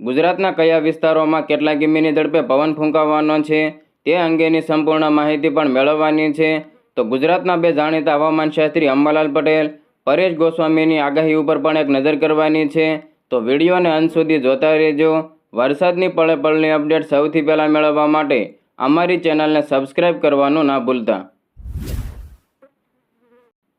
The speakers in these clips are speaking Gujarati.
ગુજરાતના કયા વિસ્તારોમાં કેટલા કિમીની ઝડપે પવન ફૂંકાવવાનો છે તે અંગેની સંપૂર્ણ માહિતી પણ મેળવવાની છે. તો ગુજરાતના બે જાણીતા હવામાનશાસ્ત્રી અંબાલાલ પટેલ, પરેશ ગોસ્વામીની આગાહી ઉપર પણ એક નજર કરવાની છે. તો વિડીયોને અંત સુધી જોતા રહેજો. વરસાદની પળે પળની અપડેટ સૌથી પહેલાં મેળવવા માટે અમારી ચેનલને સબસ્ક્રાઇબ કરવાનું ના ભૂલતા.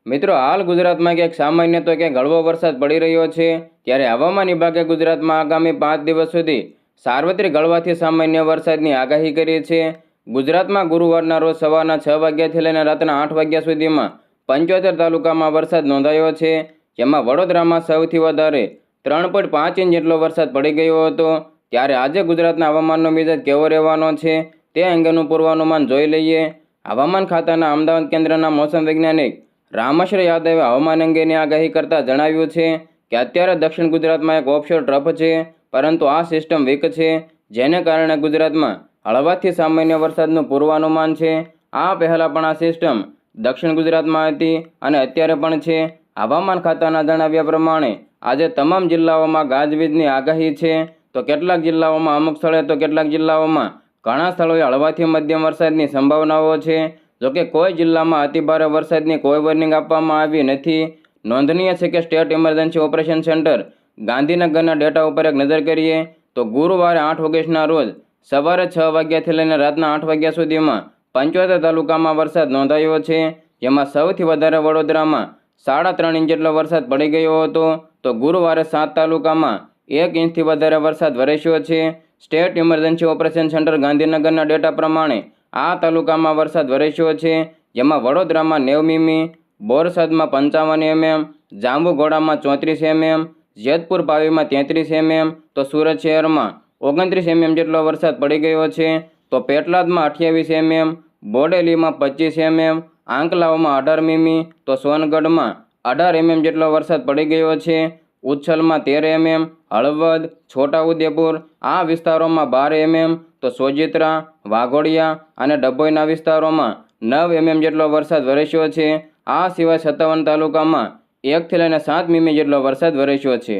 મિત્રો, હાલ ગુજરાતમાં ક્યાંક સામાન્ય તો ક્યાંક હળવો વરસાદ પડી રહ્યો છે. ત્યારે હવામાન વિભાગે ગુજરાતમાં આગામી પાંચ દિવસ સુધી સાર્વત્રિક હળવાથી સામાન્ય વરસાદની આગાહી કરી છે. ગુજરાતમાં ગુરુવારના રોજ સવારના છ વાગ્યાથી લઈને રાતના આઠ વાગ્યા સુધીમાં પંચોતેર તાલુકામાં વરસાદ નોંધાયો છે. જેમાં વડોદરામાં સૌથી વધારે ત્રણ પોઈન્ટ પાંચ ઇંચ જેટલો વરસાદ પડી ગયો હતો. ત્યારે આજે ગુજરાતના હવામાનનો મિજાજ કેવો રહેવાનો છે તે અંગેનું પૂર્વાનુમાન જોઈ લઈએ. હવામાન ખાતાના અમદાવાદ કેન્દ્રના મોસમ વૈજ્ઞાનિક રામાશ્રય યાદવે હવામાન અંગેની આગાહી કરતાં જણાવ્યું છે કે અત્યારે દક્ષિણ ગુજરાતમાં એક ઓફશોર ટ્રફ છે, પરંતુ આ સિસ્ટમ વીક છે, જેને કારણે ગુજરાતમાં હળવાથી સામાન્ય વરસાદનું પૂર્વાનુમાન છે. આ પહેલાં પણ આ સિસ્ટમ દક્ષિણ ગુજરાતમાં હતી અને અત્યારે પણ છે. હવામાન ખાતાના જણાવ્યા પ્રમાણે, આજે તમામ જિલ્લાઓમાં ગાજવીજની આગાહી છે. તો કેટલાક જિલ્લાઓમાં અમુક સ્થળે તો કેટલાક જિલ્લાઓમાં ઘણા સ્થળોએ હળવાથી મધ્યમ વરસાદની સંભાવનાઓ છે. જોકે કોઈ જિલ્લામાં અતિભારે વરસાદની કોઈ વોર્નિંગ આપવામાં આવી નથી. નોંધનીય છે કે સ્ટેટ ઇમરજન્સી ઓપરેશન સેન્ટર ગાંધીનગરના ડેટા ઉપર એક નજર કરીએ તો ગુરુવારે આઠ ઓગસ્ટના રોજ સવારે છ વાગ્યાથી લઈને રાતના આઠ વાગ્યા સુધીમાં પંચોતેર તાલુકામાં વરસાદ નોંધાયો છે. જેમાં સૌથી વધારે વડોદરામાં સાડા ત્રણ ઇંચ જેટલો વરસાદ પડી ગયો હતો. તો ગુરુવારે સાત તાલુકામાં એક ઇંચથી વધારે વરસાદ વરસ્યો છે. સ્ટેટ ઇમરજન્સી ઓપરેશન સેન્ટર ગાંધીનગરના ડેટા પ્રમાણે આ તાલુકામાં વરસાદ વરસ્યો છે, જેમાં વડોદરામાં નેવ મીમી બોરસદમાં પંચાવન એમએમ, જાંબુઘોડામાં ચોત્રીસ એમએમ, જેતપુર પાવીમાં તેત્રીસ એમએમ, તો સુરત શહેરમાં ઓગણત્રીસ એમએમ જેટલો વરસાદ પડી ગયો છે, તો પેટલાદમાં અઠ્યાવીસ એમએમ, બોડેલીમાં પચીસ એમએમ આંકલાવમાં અઢાર મીમી, તો સોનગઢમાં અઢાર એમએમ જેટલો વરસાદ પડી ગયો છે, ઉચ્છલમાં તેર એમએમ, હળવદ, છોટાઉદેપુર, આ વિસ્તારોમાં બાર એમએમ તો સોજિત્રા, વાઘોડિયા અને ડભોઈના વિસ્તારોમાં નવ એમએમ જેટલો વરસાદ વરસ્યો છે. આ સિવાય સત્તાવન તાલુકામાં એકથી લઈને સાત મીમી જેટલો વરસાદ વરસ્યો છે.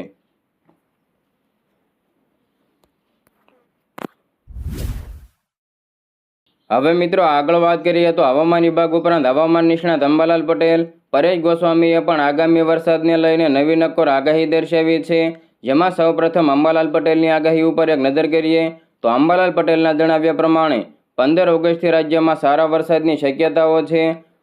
હવે મિત્રો આગળ વાત કરીએ તો હવામાન વિભાગ ઉપરાંત હવામાન નિષ્ણાત અંબાલાલ પટેલ, પરેશ ગોસ્વામીએ પણ આગામી વરસાદને લઈને નવી નક્કોર આગાહી દર્શાવી છે. જેમાં સૌપ્રથમ અંબાલાલ પટેલની આગાહી ઉપર એક નજર કરીએ તો અંબાલાલ પટેલના જણાવ્યા પ્રમાણે, પંદર ઓગસ્ટથી રાજ્યમાં સારા વરસાદની શક્યતાઓ છે,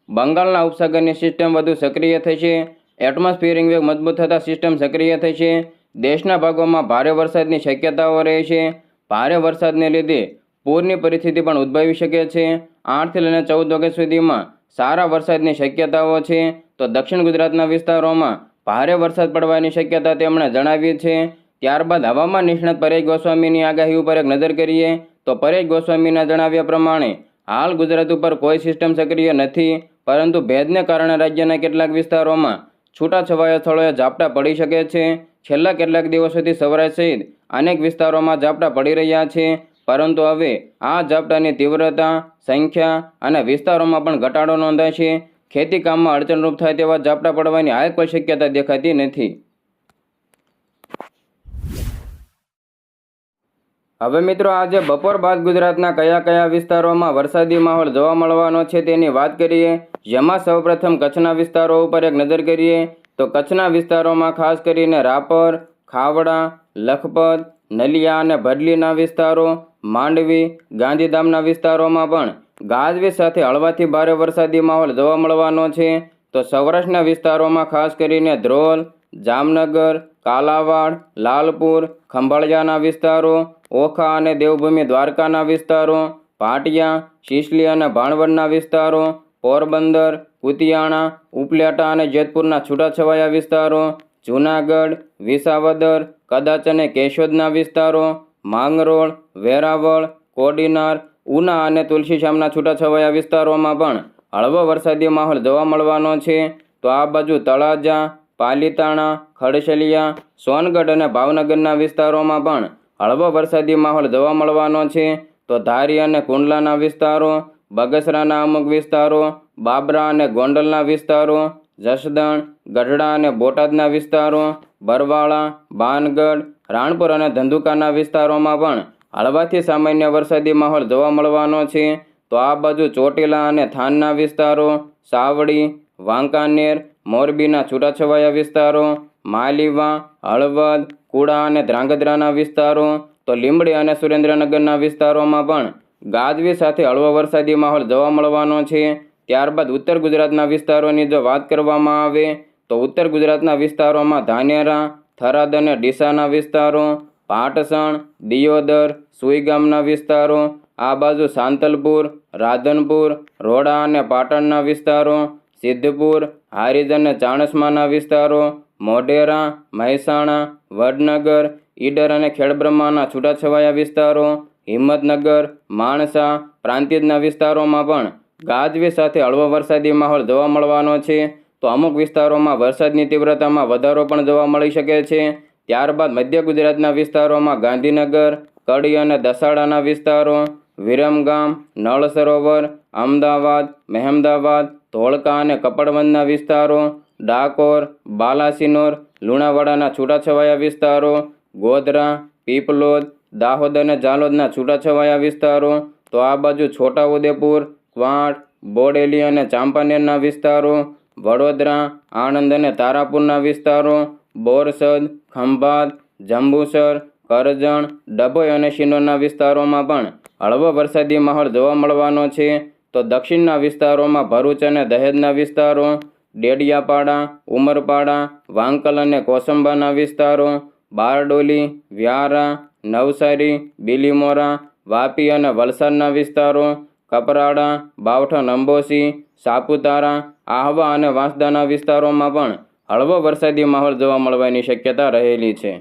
બંગાળના ઉપસાગરની સિસ્ટમ વધુ સક્રિય થશે, એટમોસ્ફિયરિંગ વેગ મજબૂત થતાં સિસ્ટમ સક્રિય થશે, દેશના ભાગોમાં ભારે વરસાદની શક્યતાઓ રહેશે, ભારે વરસાદને લીધે પૂરની પરિસ્થિતિ પણ ઉદ્ભવી શકે છે, આઠથી લઈને ચૌદ ઓગસ્ટ સુધીમાં સારા વરસાદની શક્યતાઓ છે, તો દક્ષિણ ગુજરાતના વિસ્તારોમાં ભારે વરસાદ પડવાની શક્યતા તેમણે જણાવી છે ત્યારબાદ હવામાન નિષ્ણાત પરેશ ગોસ્વામીની આગાહી ઉપર એક નજર કરીએ તો પરેશ ગોસ્વામીના જણાવ્યા પ્રમાણે, હાલ ગુજરાત ઉપર કોઈ સિસ્ટમ સક્રિય નથી, પરંતુ ભેદને કારણે રાજ્યના કેટલાક વિસ્તારોમાં છૂટાછવાયા સ્થળોએ ઝાપટા પડી શકે છે. છેલ્લા કેટલાક દિવસોથી સૌરાષ્ટ્ર સહિત અનેક વિસ્તારોમાં ઝાપટા પડી રહ્યા છે, પરંતુ હવે આ ઝાપટાની તીવ્રતા, સંખ્યા અને વિસ્તારોમાં પણ ઘટાડો નોંધાય છે. ખેતી કામમાં અડચણરૂપ થાય તેવા ઝાપટા પડવાની હાલ કોઈ શક્યતા દેખાતી નથી. હવે મિત્રો આજે બપોર બાદ ગુજરાતના કયા કયા વિસ્તારોમાં વરસાદી માહોલ જોવા મળવાનો છે તેની વાત કરીએ. જેમાં સૌપ્રથમ કચ્છના વિસ્તારો ઉપર એક નજર કરીએ તો કચ્છના વિસ્તારોમાં ખાસ કરીને રાપર, ખાવડા, લખપત, નલિયા અને ભડલીના વિસ્તારો, માંડવી, ગાંધીધામના વિસ્તારોમાં પણ ગાજવીજ સાથે હળવાથી ભારે વરસાદી માહોલ જોવા મળવાનો છે. તો સૌરાષ્ટ્રના વિસ્તારોમાં ખાસ કરીને ધ્રોલ, જામનગર, કાલાવાડ, લાલપુર, ખંભાળિયાના વિસ્તારો ઓખા અને દેવભૂમિ દ્વારકાના વિસ્તારો, પાટિયા, શિશલી અને ભાણવડના વિસ્તારો, પોરબંદર, કુતિયાણા, ઉપલેટા અને જેતપુરના છૂટાછવાયા વિસ્તારો, જૂનાગઢ, વિસાવદર, કદાચ અને કેશોદના વિસ્તારો, માંગરોળ, વેરાવળ, કોડીનાર, ઉના અને તુલસીશ્યામના છૂટાછવાયા વિસ્તારોમાં પણ હળવો વરસાદી માહોલ જોવા મળવાનો છે. તો આ બાજુ તળાજા, પાલીતાણા, ખડસલિયા, સોનગઢ અને ભાવનગરના વિસ્તારોમાં પણ હળવો વરસાદી માહોલ જોવા મળવાનો છે. તો ધારી અને કુંડલાના વિસ્તારો, બગસરાના અમુક વિસ્તારો, બાબરા અને ગોંડલના વિસ્તારો, જસદણ, ગઢડા અને બોટાદના વિસ્તારો, બરવાળા, બાનગઢ, રાણપુર અને ધંધુકાના વિસ્તારોમાં પણ હળવાથી સામાન્ય વરસાદી માહોલ જોવા મળવાનો છે. તો આ બાજુ ચોટીલા અને થાનના વિસ્તારો, સાવડી, વાંકાનેર, મોરબીના છૂટાછવાયા વિસ્તારો માલીવા, હળવદ, કુડા અને ધ્રાંગધ્રાના વિસ્તારો, તો લીંબડી અને સુરેન્દ્રનગરના વિસ્તારોમાં પણ ગાજવી સાથે હળવો વરસાદી માહોલ જોવા મળવાનો છે. ત્યારબાદ ઉત્તર ગુજરાતના વિસ્તારોની જો વાત કરવામાં આવે, તો ઉત્તર ગુજરાતના વિસ્તારોમાં ધાનેરા, થરાદ અને ડીસાના વિસ્તારો, પાટસણ, દિયોદર, સુઈગામના વિસ્તારો, આ બાજુ સાંતલપુર, રાધનપુર, રોડા અને પાટણના વિસ્તારો, સિદ્ધપુર, હારીજ અને ચાણસ્માના વિસ્તારો મોઢેરા, મહેસાણા, વડનગર, ઈડર અને ખેડબ્રહ્માના છૂટાછવાયા વિસ્તારો, હિંમતનગર, માણસા પ્રાંતિજના વિસ્તારોમાં પણ ગાજવી સાથે હળવો વરસાદી માહોલ જોવા મળવાનો છે. તો અમુક વિસ્તારોમાં વરસાદની તીવ્રતામાં વધારો પણ જોવા મળી શકે છે. ત્યારબાદ મધ્ય ગુજરાતના વિસ્તારોમાં ગાંધીનગર, કડી અને દસાડાના વિસ્તારો, વિરમગામ, નળ સરોવર, અમદાવાદ, મહેમદાવાદ, ધોળકા અને કપડવંદના વિસ્તારો ડાકોર, બાલાસિનોર, લુણાવાડાના છૂટાછવાયા વિસ્તારો, ગોધરા, પીપલોદ, દાહોદ અને જાલોદના છૂટાછવાયા વિસ્તારો, તો આ બાજુ છોટાઉદેપુર ક્વાંટ બોડેલી અને ચાંપાનેરના વિસ્તારો, વડોદરા, આણંદ અને તારાપુરના વિસ્તારો, બોરસદ, ખંભાત, જંબુસર, કરજણ, ડભોઈ અને શિનોરના વિસ્તારોમાં પણ હળવો વરસાદી માહોલ જોવા મળવાનો છે. તો દક્ષિણના વિસ્તારોમાં ભરૂચ અને દહેજના વિસ્તારો ડેડિયાપાડા, ઉમરપાડા, વાંકલ અને કોસંબાના વિસ્તારો, બારડોલી, વ્યારા, નવસારી, બિલીમોરા, વાપી અને વલસાડના વિસ્તારો, કપરાડા, બાવઠા અંબોસી સાપુતારા, આહવા અને વાંસદાના વિસ્તારોમાં પણ હળવો વરસાદી માહોલ જોવા મળવાની શક્યતા રહેલી છે.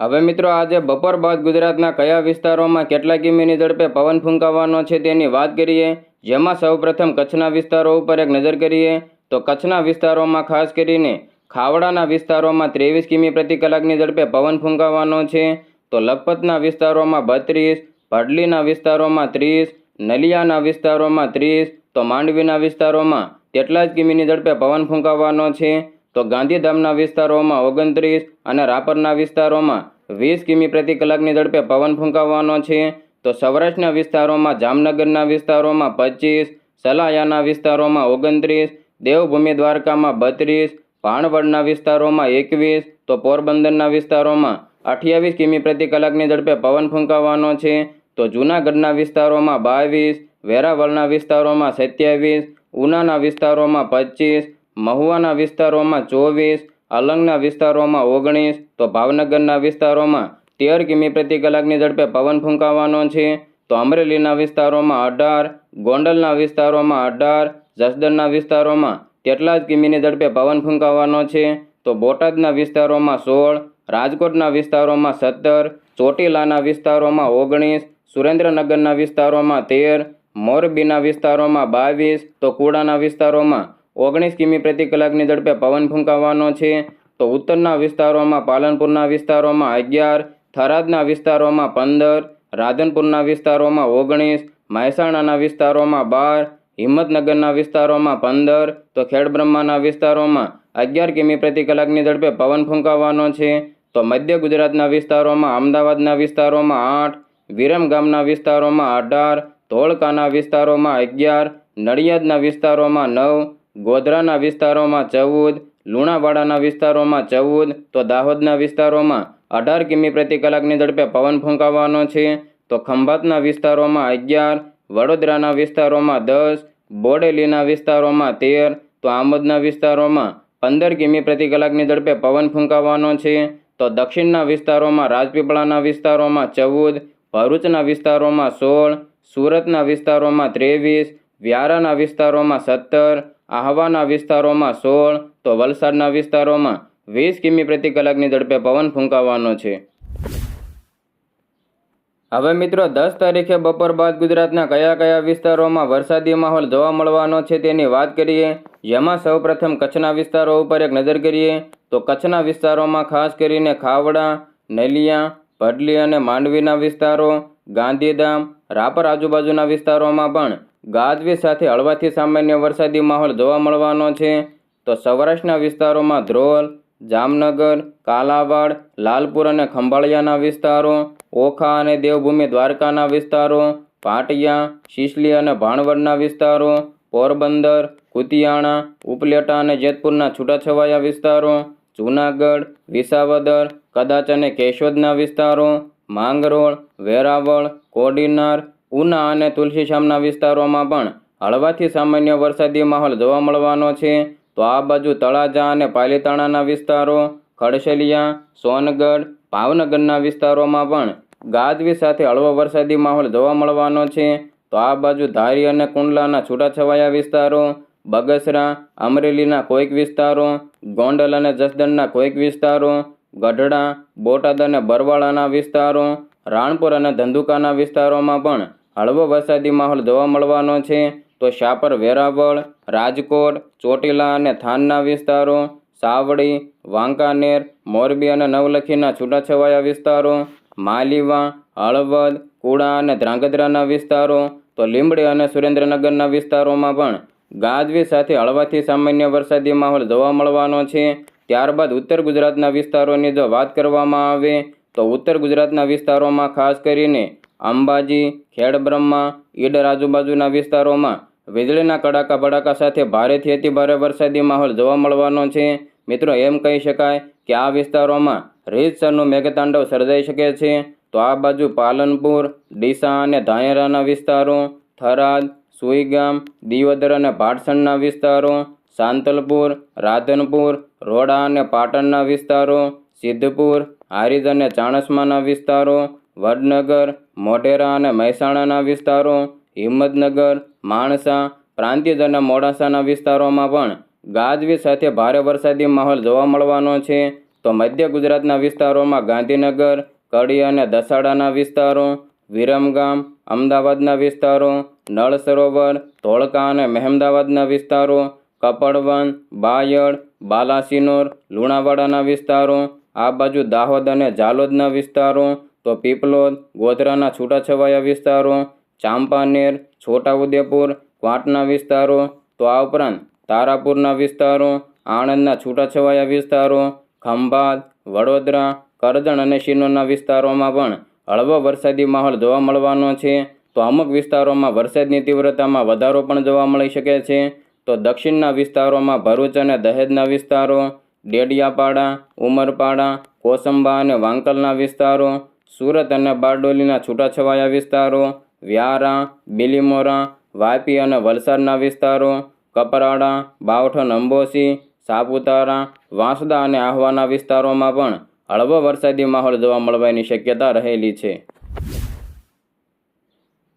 હવે મિત્રો આજે બપોર બાદ ગુજરાતના કયા વિસ્તારોમાં કેટલા કિમીની ઝડપે પવન ફૂંકાવાનો છે તેની વાત કરીએ. જેમાં સૌપ્રથમ કચ્છના વિસ્તારો ઉપર એક નજર કરીએ, તો કચ્છના વિસ્તારોમાં ખાસ કરીને ખાવડાના વિસ્તારોમાં ત્રેવીસ કિમી પ્રતિ કલાકની ઝડપે પવન ફૂંકાવાનો છે. તો લખપતના વિસ્તારોમાં બત્રીસ ભડલીના વિસ્તારોમાં ત્રીસ, નલિયાના વિસ્તારોમાં ત્રીસ, તો માંડવીના વિસ્તારોમાં તેટલા જ કિમીની ઝડપે પવન ફૂંકાવાનો છે. તો ગાંધીધામના વિસ્તારોમાં ઓગણત્રીસ અને રાપરના વિસ્તારોમાં વીસ કિમી પ્રતિ કલાકની ઝડપે પવન ફૂંકાવાનો છે. તો સૌરાષ્ટ્રના વિસ્તારોમાં, જામનગરના વિસ્તારોમાં પચીસ સલાયાના વિસ્તારોમાં ઓગણત્રીસ, દેવભૂમિ દ્વારકામાં બત્રીસ ભાણવડના વિસ્તારોમાં એકવીસ, તો પોરબંદરના વિસ્તારોમાં અઠ્યાવીસ કિમી પ્રતિ કલાકની ઝડપે પવન ફૂંકાવાનો છે. તો જૂનાગઢના વિસ્તારોમાં બાવીસ, વેરાવળના વિસ્તારોમાં સત્યાવીસ, ઉનાના વિસ્તારોમાં પચીસ મહુવાના વિસ્તારોમાં ચોવીસ, અલંગના વિસ્તારોમાં ઓગણીસ, તો ભાવનગરના વિસ્તારોમાં તેર કિમી પ્રતિ કલાકની ઝડપે પવન ફૂંકાવાનો છે. તો અમરેલીના વિસ્તારોમાં અઢાર, ગોંડલના વિસ્તારોમાં અઢાર, જસદણના વિસ્તારોમાં તેટલા જ કિમીની ઝડપે પવન ફૂંકાવાનો છે. તો બોટાદના વિસ્તારોમાં સોળ, રાજકોટના વિસ્તારોમાં સત્તર, ચોટીલાના વિસ્તારોમાં ઓગણીસ, સુરેન્દ્રનગરના વિસ્તારોમાં તેર, મોરબીના વિસ્તારોમાં બાવીસ, તો કુડાના વિસ્તારોમાં ઓગણીસ કિમી પ્રતિ કલાકની ઝડપે પવન ફૂંકાવાનો છે. તો ઉત્તરના વિસ્તારોમાં પાલનપુરના વિસ્તારોમાં અગિયાર થરાદના વિસ્તારોમાં પંદર, રાધનપુરના વિસ્તારોમાં ઓગણીસ, મહેસાણાના વિસ્તારોમાં બાર, હિંમતનગરના વિસ્તારોમાં પંદર, તો ખેડબ્રહ્માના વિસ્તારોમાં અગિયાર કિમી પ્રતિ કલાકની ઝડપે પવન ફૂંકાવાનો છે. તો મધ્ય ગુજરાતના વિસ્તારોમાં, અમદાવાદના વિસ્તારોમાં આઠ વિરમગામના વિસ્તારોમાં અઢાર, ધોળકાના વિસ્તારોમાં અગિયાર, નડિયાદના વિસ્તારોમાં નવ, ગોધરાના વિસ્તારોમાં ચૌદ, લુણાવાડાના વિસ્તારોમાં ચૌદ, તો દાહોદના વિસ્તારોમાં અઢાર કિમી પ્રતિ કલાકની ઝડપે પવન ફૂંકાવાનો છે. તો ખંભાતના વિસ્તારોમાં અગિયાર, વડોદરાના વિસ્તારોમાં દસ, બોડેલીના વિસ્તારોમાં તેર, તો આમોદના વિસ્તારોમાં પંદર કિમી પ્રતિ કલાકની ઝડપે પવન ફૂંકાવાનો છે. તો દક્ષિણના વિસ્તારોમાં રાજપીપળાના વિસ્તારોમાં ચૌદ, ભરૂચના વિસ્તારોમાં સોળ, સુરતના વિસ્તારોમાં ત્રેવીસ, વ્યારાના વિસ્તારોમાં સત્તર, આહવાના વિસ્તારોમાં સોળ, તો વલસાડના વિસ્તારોમાં વીસ કિમી પ્રતિ કલાકની ઝડપે પવન ફૂંકાવાનો છે. હવે મિત્રો, દસ તારીખે બપોર બાદ ગુજરાતના કયા કયા વિસ્તારોમાં વરસાદી માહોલ જોવા મળવાનો છે તેની વાત કરીએ. જેમાં સૌપ્રથમ કચ્છના વિસ્તારો ઉપર એક નજર કરીએ, તો કચ્છના વિસ્તારોમાં ખાસ કરીને ખાવડા, નલિયા, ભડલી અને માંડવીના વિસ્તારો, ગાંધીધામ, રાપર આજુબાજુના વિસ્તારોમાં પણ ગાજવીજ સાથે હળવાથી સામાન્ય વરસાદી માહોલ જોવા મળવાનો છે. તો સૌરાષ્ટ્રના વિસ્તારોમાં ધ્રોલ જામનગર, કાલાવાડ, લાલપુર અને ખંભાળિયાના વિસ્તારો, ઓખા અને દેવભૂમિ દ્વારકાના વિસ્તારો, પાટિયા, શિશલી અને ભાણવડના વિસ્તારો, પોરબંદર, કુતિયાણા, ઉપલેટા અને જેતપુરના છૂટાછવાયા વિસ્તારો, જૂનાગઢ, વિસાવદર, કદાચ અને કેશોદના વિસ્તારો, માંગરોળ, વેરાવળ, કોડીનાર, ઉના અને તુલસીશામના વિસ્તારોમાં પણ હળવાથી સામાન્ય વરસાદી માહોલ જોવા મળવાનો છે. તો આ બાજુ તળાજા અને પાલીતાણાના વિસ્તારો, ખડશલિયા, સોનગઢ, ભાવનગરના વિસ્તારોમાં પણ ગાજવી સાથે હળવો વરસાદી માહોલ જોવા મળવાનો છે. તો આ બાજુ ધારી અને કુંડલાના છૂટાછવાયા વિસ્તારો, બગસરા, અમરેલીના કોઈક વિસ્તારો, ગોંડલ અને જસદણના કોઈક વિસ્તારો, ગઢડા, બોટાદ અને બરવાળાના વિસ્તારો, રાણપુર અને ધંધુકાના વિસ્તારોમાં પણ હળવો વરસાદી માહોલ જોવા મળવાનો છે. તો શાપર વેરાવળ રાજકોટ, ચોટીલા અને થાનના વિસ્તારો, સાવડી, વાંકાનેર, મોરબી અને નવલખીના છૂટાછવાયા વિસ્તારો, માલીવા, હળવદ, કુડા અને ધ્રાંગધ્રાના વિસ્તારો, તો લીંબડી અને સુરેન્દ્રનગરના વિસ્તારોમાં પણ ગાજવી સાથે હળવાથી સામાન્ય વરસાદી માહોલ જોવા મળવાનો છે. ત્યારબાદ ઉત્તર ગુજરાતના વિસ્તારોની જો વાત કરવામાં આવે, તો ઉત્તર ગુજરાતના વિસ્તારોમાં ખાસ કરીને અંબાજી, ખેડબ્રહ્મા, ઈડર આજુબાજુના વિસ્તારોમાં વીજળીના કડાકા ભડાકા સાથે ભારેથી અતિભારે વરસાદી માહોલ જોવા મળવાનો છે. મિત્રો, એમ કહી શકાય કે આ વિસ્તારોમાં રીતસરનું મેઘતાંડવ સર્જાઈ શકે છે. તો આ બાજુ પાલનપુર, ડીસા અને ધાનેરાના વિસ્તારો, થરાદ, સુઈગામ, દિયોદર અને ભાટસણના વિસ્તારો, સાંતલપુર, રાધનપુર, રોડા અને પાટણના વિસ્તારો, સિદ્ધપુર, હારીજ અને ચાણસ્માના વિસ્તારો, વડનગર, મોઢેરા અને મહેસાણાના વિસ્તારો, હિંમતનગર માણસા પ્રાંતિજ અને મોડાસાના વિસ્તારોમાં પણ ગાજવી સાથે ભારે વરસાદી માહોલ જોવા મળવાનો છે. તો મધ્ય ગુજરાતના વિસ્તારોમાં ગાંધીનગર, કડી અને દસાડાના વિસ્તારો, વિરમગામ, અમદાવાદના વિસ્તારો નળ સરોવર ધોળકા અને મહેમદાવાદના વિસ્તારો, કપડવન, બાયડ, બાલાસિનોર, લુણાવાડાના વિસ્તારો, આ બાજુ દાહોદ અને ઝાલોદના વિસ્તારો, તો પીપલોદ, ગોધરાના છૂટાછવાયા વિસ્તારો ચાંપાનેર, છોટાઉદેપુર, ક્વાંટના વિસ્તારો, તો આ ઉપરાંત તારાપુરના વિસ્તારો, આણંદના છૂટાછવાયા વિસ્તારો, ખંભાત, વડોદરા, કરજણ અને શિનોરના વિસ્તારોમાં પણ હળવો વરસાદી માહોલ જોવા મળવાનો છે. તો અમુક વિસ્તારોમાં વરસાદની તીવ્રતામાં વધારો પણ જોવા મળી શકે છે. તો દક્ષિણના વિસ્તારોમાં ભરૂચ અને દહેજના વિસ્તારો, ડેડિયાપાડા, ઉમરપાડા, કોસંબા અને વાંકલના વિસ્તારો, સુરત અને બારડોલીના છૂટાછવાયા વિસ્તારો વ્યારા, બિલીમોરા, વાપી અને વલસાડના વિસ્તારો, કપરાડા બાવઠન અંબોસી સાપુતારા, વાંસદા અને આહવાના વિસ્તારોમાં પણ હળવો વરસાદી માહોલ જોવા મળવાની શક્યતા રહેલી છે.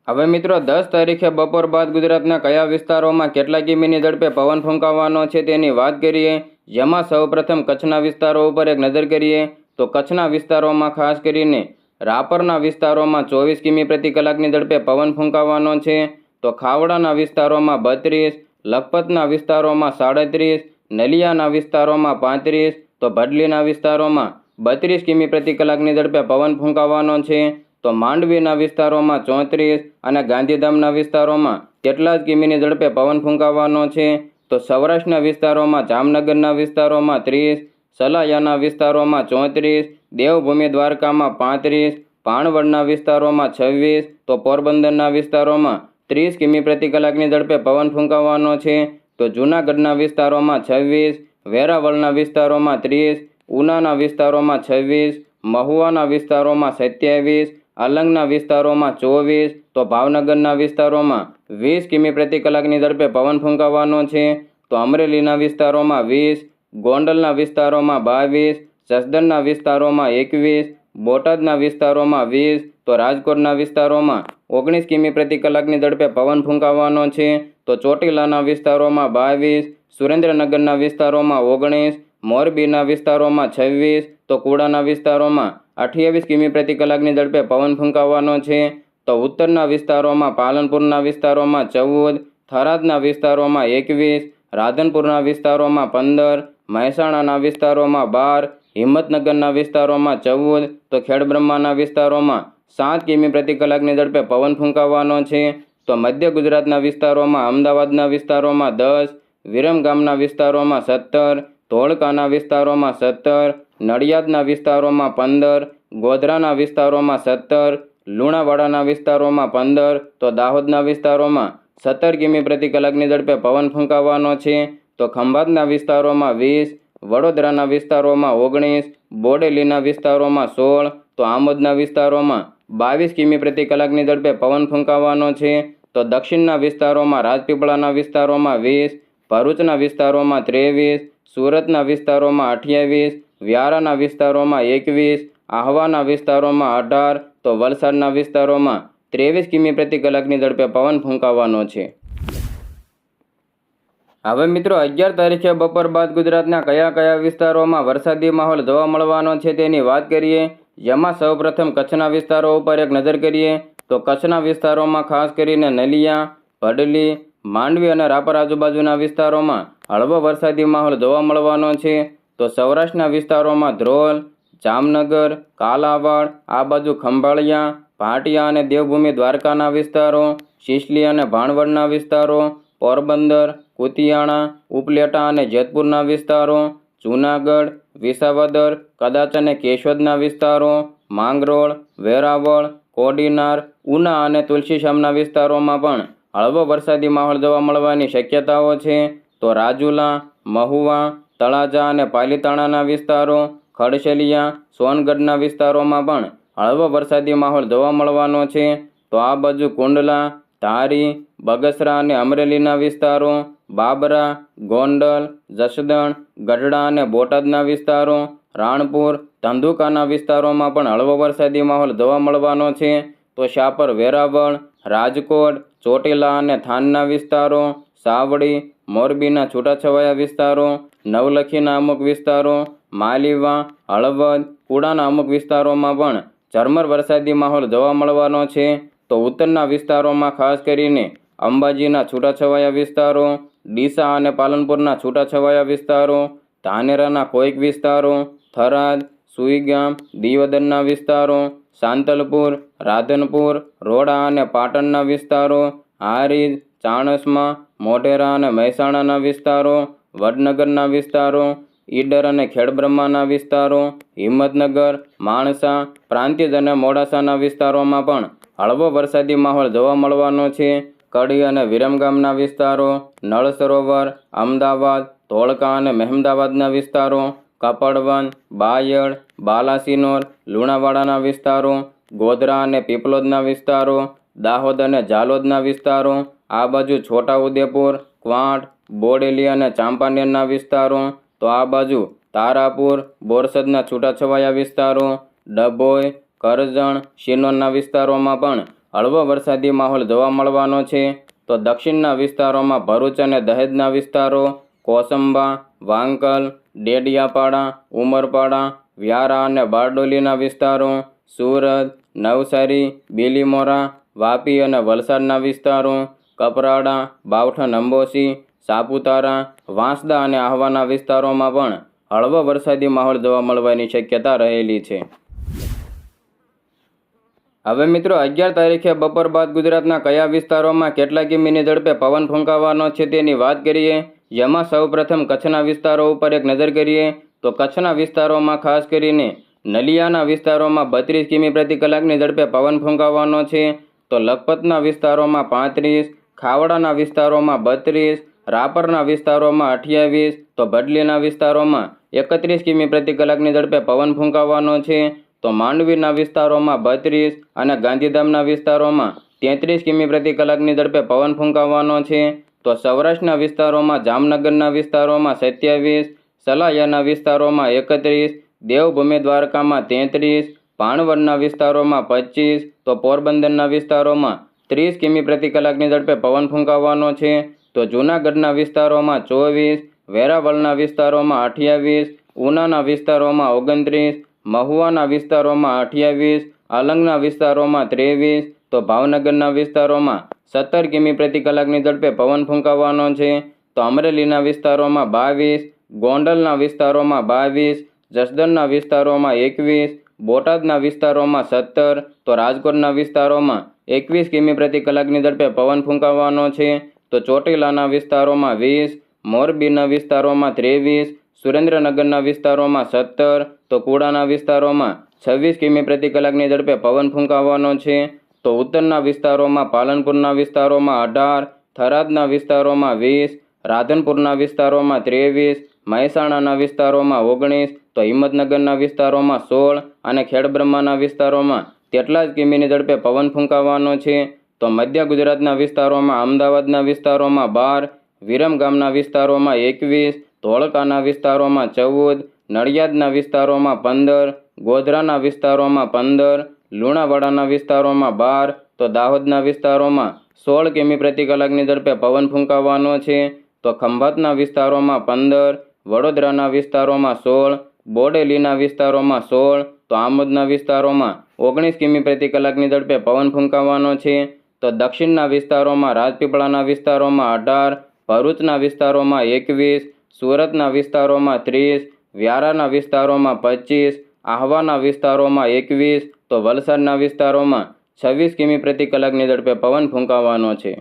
હવે મિત્રો, દસ તારીખે બપોર બાદ ગુજરાતના કયા વિસ્તારોમાં કેટલા કિમીની ઝડપે પવન ફૂંકાવાનો છે તેની વાત કરીએ, જેમાં સૌપ્રથમ કચ્છના વિસ્તારો ઉપર એક નજર કરીએ, તો કચ્છના વિસ્તારોમાં ખાસ કરીને રાપરના વિસ્તારોમાં ચોવીસ કિમી પ્રતિ કલાકની ઝડપે પવન ફૂંકાવાનો છે. તો ખાવડાના વિસ્તારોમાં બત્રીસ, લખપતના વિસ્તારોમાં સાડત્રીસ, નલિયાના વિસ્તારોમાં પાંત્રીસ, તો ભડલીના વિસ્તારોમાં બત્રીસ કિમી પ્રતિ કલાકની ઝડપે પવન ફૂંકાવાનો છે. તો માંડવીના વિસ્તારોમાં ચોત્રીસ અને ગાંધીધામના વિસ્તારોમાં તેટલા જ કિમીની ઝડપે પવન ફૂંકાવાનો છે. તો સૌરાષ્ટ્રના વિસ્તારોમાં જામનગરના વિસ્તારોમાં ત્રીસ સલાયાના વિસ્તારોમાં ચોત્રીસ, દેવભૂમિ દ્વારકામાં પાંત્રીસ ભાણવડના વિસ્તારોમાં છવ્વીસ, તો પોરબંદરના વિસ્તારોમાં ત્રીસ કિમી પ્રતિ કલાકની ઝડપે પવન ફૂંકાવાનો છે. તો જૂનાગઢના વિસ્તારોમાં છવ્વીસ, વેરાવળના વિસ્તારોમાં ત્રીસ, ઉનાના વિસ્તારોમાં છવ્વીસ, મહુવાના વિસ્તારોમાં સત્યાવીસ અલંગના વિસ્તારોમાં ચોવીસ, તો ભાવનગરના વિસ્તારોમાં વીસ કિમી પ્રતિ કલાકની ઝડપે પવન ફૂંકાવાનો છે. તો અમરેલીના વિસ્તારોમાં વીસ ગોંડલના વિસ્તારોમાં બાવીસ, જસદણના વિસ્તારોમાં એકવીસ, બોટાદના વિસ્તારોમાં વીસ, તો રાજકોટના વિસ્તારોમાં ઓગણીસ કિમી પ્રતિ કલાકની ઝડપે પવન ફૂંકાવાનો છે, તો ચોટીલાના વિસ્તારોમાં બાવીસ, સુરેન્દ્રનગરના વિસ્તારોમાં ઓગણીસ, મોરબીના વિસ્તારોમાં છવ્વીસ, તો કુડાના વિસ્તારોમાં અઠ્યાવીસ કિમી પ્રતિ કલાકની ઝડપે પવન ફૂંકાવાનો છે, તો ઉત્તરના વિસ્તારોમાં પાલનપુરના વિસ્તારોમાં ચૌદ, થરાદના વિસ્તારોમાં એકવીસ, રાધનપુરના વિસ્તારોમાં પંદર મહેસાણાના વિસ્તારોમાં બાર, હિંમતનગરના વિસ્તારોમાં ચૌદ, તો ખેડબ્રહ્માના વિસ્તારોમાં સાત કિમી પ્રતિ કલાકની ઝડપે પવન ફૂંકાવાનો છે. તો મધ્ય ગુજરાતના વિસ્તારોમાં, અમદાવાદના વિસ્તારોમાં દસ વિરમગામના વિસ્તારોમાં સત્તર, ધોળકાના વિસ્તારોમાં સત્તર, નડિયાદના વિસ્તારોમાં પંદર, ગોધરાના વિસ્તારોમાં સત્તર, લુણાવાડાના વિસ્તારોમાં પંદર, તો દાહોદના વિસ્તારોમાં સત્તર કિમી પ્રતિ કલાકની ઝડપે પવન ફૂંકાવાનો છે. તો ખંભાતના વિસ્તારોમાં વીસ, વડોદરાના વિસ્તારોમાં ઓગણીસ, બોડેલીના વિસ્તારોમાં સોળ, તો આમોદના વિસ્તારોમાં બાવીસ કિમી પ્રતિ કલાકની ઝડપે પવન ફૂંકાવાનો છે. તો દક્ષિણના વિસ્તારોમાં રાજપીપળાના વિસ્તારોમાં વીસ, ભરૂચના વિસ્તારોમાં ત્રેવીસ, સુરતના વિસ્તારોમાં અઠ્યાવીસ, વ્યારાના વિસ્તારોમાં એકવીસ, આહવાના વિસ્તારોમાં અઢાર, તો વલસાડના વિસ્તારોમાં ત્રેવીસ કિમી પ્રતિ કલાકની ઝડપે પવન ફૂંકાવાનો છે. હવે મિત્રો, અગિયાર તારીખે બપોર બાદ ગુજરાતના કયા કયા વિસ્તારોમાં વરસાદી માહોલ જોવા મળવાનો છે તેની વાત કરીએ. જેમાં સૌપ્રથમ કચ્છના વિસ્તારો ઉપર એક નજર કરીએ તો કચ્છના વિસ્તારોમાં ખાસ કરીને નલિયા, ભડલી, માંડવી અને રાપર આજુબાજુના વિસ્તારોમાં હળવો વરસાદી માહોલ જોવા મળવાનો છે. તો સૌરાષ્ટ્રના વિસ્તારોમાં ધ્રોલ, જામનગર, કાલાવાડ, આ બાજુ ખંભાળિયા, ભાટિયા અને દેવભૂમિ દ્વારકાના વિસ્તારો, શિશલી અને ભાણવડના વિસ્તારો, પોરબંદર કુતિયાણા, ઉપલેટા અને જેતપુરના વિસ્તારો, જૂનાગઢ, વિસાવદર, કદાચ અને કેશોદના વિસ્તારો, માંગરોળ, વેરાવળ, કોડીનાર, ઉના અને તુલસીશ્યામના વિસ્તારોમાં પણ હળવો વરસાદી માહોલ જોવા મળવાની શક્યતાઓ છે. તો રાજુલા, મહુવા, તળાજા અને પાલીતાણાના વિસ્તારો, ખડશેલિયા, સોનગઢના વિસ્તારોમાં પણ હળવો વરસાદી માહોલ જોવા મળવાનો છે. તો આ બાજુ કુંડલા ધારી બગસરા અને અમરેલીના વિસ્તારો, બાબરા, ગોંડલ, જસદણ, ગઢડા અને બોટાદના વિસ્તારો, રાણપુર, ધંધુકાના વિસ્તારોમાં પણ હળવો વરસાદી માહોલ જોવા મળવાનો છે. તો શાપર વેરાવળ, રાજકોટ, ચોટીલા અને થાનના વિસ્તારો, સાવડી, મોરબીના છૂટાછવાયા વિસ્તારો, નવલખીના અમુક વિસ્તારો, માલીવા, હળવદ, કુડાના અમુક વિસ્તારોમાં પણ ઝરમર વરસાદી માહોલ જોવા મળવાનો છે. તો ઉત્તરના વિસ્તારોમાં ખાસ કરીને અંબાજીના છૂટાછવાયા વિસ્તારો, ડીસા અને પાલનપુરના છૂટાછવાયા વિસ્તારો, ધાનેરાના કોઈક વિસ્તારો, થરાદ, સુઈગામ દિયોદરના વિસ્તારો, સાંતલપુર, રાધનપુર, રોડા અને પાટણના વિસ્તારો, હારીજ, ચાણસમા, મોઢેરા અને મહેસાણાના વિસ્તારો, વડનગરના વિસ્તારો ઈડર અને ખેડબ્રહ્માના વિસ્તારો, હિંમતનગર, માણસા, પ્રાંતિજ અને મોડાસાના વિસ્તારોમાં પણ હળવો વરસાદી માહોલ જોવા મળવાનો છે. કડી અને વિરમગામના વિસ્તારો નળ સરોવર અમદાવાદ, ધોળકા અને મહેમદાવાદના વિસ્તારો કપડવન બાયડ, બાલાસિનોર, લુણાવાડાના વિસ્તારો, ગોધરા અને પીપલોદના વિસ્તારો, દાહોદ અને ઝાલોદના વિસ્તારો, આ બાજુ છોટાઉદેપુર ક્વાંટ, બોડેલી અને ચાંપાનેરના વિસ્તારો તો આ બાજુ તારાપુર, બોરસદના છૂટાછવાયા વિસ્તારો, ડભોઈ, કરજણ શિનોરના વિસ્તારોમાં પણ હળવો વરસાદી માહોલ જોવા મળવાનો છે. તો દક્ષિણના વિસ્તારોમાં ભરૂચ અને દહેજના વિસ્તારો, કોસંબા, વાંકલ, ડેડિયાપાડા, ઉમરપાડા, વ્યારા અને બારડોલીના વિસ્તારો, સુરત, નવસારી, બીલીમોરા, વાપી અને વલસાડના વિસ્તારો, કપરાડા બાવઠન અંબોસી સાપુતારા, વાંસદા અને આહવાના વિસ્તારોમાં પણ હળવો વરસાદી માહોલ જોવા મળવાની શક્યતા રહેલી છે. હવે મિત્રો, અગિયાર તારીખે બપોર બાદ ગુજરાતના કયા વિસ્તારોમાં કેટલા કિમીની ઝડપે પવન ફૂંકાવાનો છે તેની વાત કરીએ, જેમાં સૌપ્રથમ કચ્છના વિસ્તારો ઉપર એક નજર કરીએ, તો કચ્છના વિસ્તારોમાં ખાસ કરીને નલિયાના વિસ્તારોમાં બત્રીસ કિમી પ્રતિ કલાકની ઝડપે પવન ફૂંકાવાનો છે, તો લખપતના વિસ્તારોમાં પાંત્રીસ, ખાવડાના વિસ્તારોમાં બત્રીસ રાપરના વિસ્તારોમાં અઠ્યાવીસ, તો ભડલીના વિસ્તારોમાં એકત્રીસ કિમી પ્રતિ કલાકની ઝડપે પવન ફૂંકાવાનો છે. તો માંડવીના વિસ્તારોમાં બત્રીસ અને ગાંધીધામના વિસ્તારોમાં તેત્રીસ કિમી પ્રતિ કલાકની ઝડપે પવન ફૂંકાવાનો છે. તો સૌરાષ્ટ્રના વિસ્તારોમાં જામનગરના વિસ્તારોમાં સત્યાવીસ, સલાયાના વિસ્તારોમાં એકત્રીસ, દેવભૂમિ દ્વારકામાં તેત્રીસ ભાણવડના વિસ્તારોમાં પચીસ, તો પોરબંદરના વિસ્તારોમાં ત્રીસ કિમી પ્રતિ કલાકની ઝડપે પવન ફૂંકાવાનો છે. તો જૂનાગઢના વિસ્તારોમાં ચોવીસ, વેરાવળના વિસ્તારોમાં અઠ્યાવીસ, ઉનાના વિસ્તારોમાં ઓગણત્રીસ, મહુવાના વિસ્તારોમાં અઠ્યાવીસ અલંગના વિસ્તારોમાં ત્રેવીસ, તો ભાવનગરના વિસ્તારોમાં સત્તર કિમી પ્રતિ કલાકની ઝડપે પવન ફૂંકાવાનો છે. તો અમરેલીના વિસ્તારોમાં બાવીસ, ગોંડલના વિસ્તારોમાં બાવીસ, જસદણના વિસ્તારોમાં એકવીસ, બોટાદના વિસ્તારોમાં સત્તર, તો રાજકોટના વિસ્તારોમાં એકવીસ કિમી પ્રતિ કલાકની ઝડપે પવન ફૂંકાવાનો છે. તો ચોટીલાના વિસ્તારોમાં વીસ, મોરબીના વિસ્તારોમાં ત્રેવીસ, સુરેન્દ્રનગરના વિસ્તારોમાં સત્તર, તો કુડાના વિસ્તારોમાં છવ્વીસ કિમી પ્રતિ કલાકની ઝડપે પવન ફૂંકાવાનો છે. તો ઉત્તરના વિસ્તારોમાં પાલનપુરના વિસ્તારોમાં અઢાર, થરાદના વિસ્તારોમાં વીસ, રાધનપુરના વિસ્તારોમાં ત્રેવીસ, મહેસાણાના વિસ્તારોમાં ઓગણીસ, તો હિંમતનગરના વિસ્તારોમાં સોળ અને ખેડબ્રહ્માના વિસ્તારોમાં તેટલા જ કિમીની ઝડપે પવન ફૂંકાવાનો છે. તો મધ્ય ગુજરાતના વિસ્તારોમાં, અમદાવાદના વિસ્તારોમાં બાર વિરમગામના વિસ્તારોમાં એકવીસ, ધોળકાના વિસ્તારોમાં ચૌદ, નડિયાદના વિસ્તારોમાં પંદર, ગોધરાના વિસ્તારોમાં પંદર, લુણાવાડાના વિસ્તારોમાં બાર, તો દાહોદના વિસ્તારોમાં સોળ કિમી પ્રતિ કલાકની ઝડપે પવન ફૂંકાવાનો છે. તો ખંભાતના વિસ્તારોમાં પંદર, વડોદરાના વિસ્તારોમાં સોળ, બોડેલીના વિસ્તારોમાં સોળ, તો આમોદના વિસ્તારોમાં ઓગણીસ કિમી પ્રતિ કલાકની ઝડપે પવન ફૂંકાવાનો છે. તો દક્ષિણના વિસ્તારોમાં રાજપીપળાના વિસ્તારોમાં અઢાર, ભરૂચના વિસ્તારોમાં એકવીસ, સુરતના વિસ્તારોમાં ત્રીસ, વ્યારાના વિસ્તારોમાં પચીસ, આહવાના વિસ્તારોમાં એકવીસ, તો વલસાડના વિસ્તારોમાં છવ્વીસ કિમી પ્રતિ કલાકની ઝડપે પવન ફૂંકાવાનો છે.